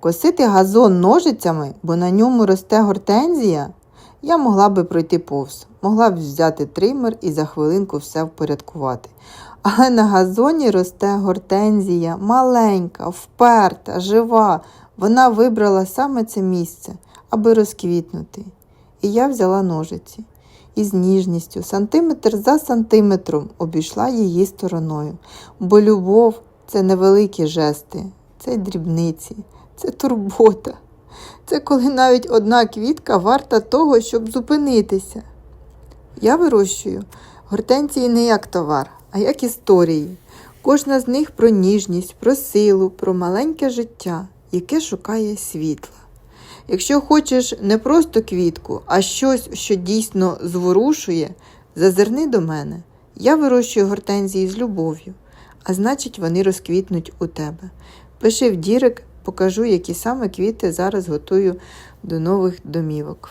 Косити газон ножицями, бо на ньому росте гортензія, я могла би пройти повз, могла б взяти тример і за хвилинку все впорядкувати. Але на газоні росте гортензія, маленька, вперта, жива. Вона вибрала саме це місце, аби розквітнути. І я взяла ножиці і з ніжністю, сантиметр за сантиметром обійшла її стороною. Бо любов це невеликі жести, це дрібниці, це турбота. Це коли навіть одна квітка варта того, щоб зупинитися. Я вирощую гортензії не як товар, а як історії. Кожна з них про ніжність, про силу, про маленьке життя, яке шукає світла. Якщо хочеш не просто квітку, а щось, що дійсно зворушує, зазирни до мене. Я вирощую гортензії з любов'ю, а значить, вони розквітнуть у тебе. Пиши в дірек, покажу, які саме квіти зараз готую до нових домівок.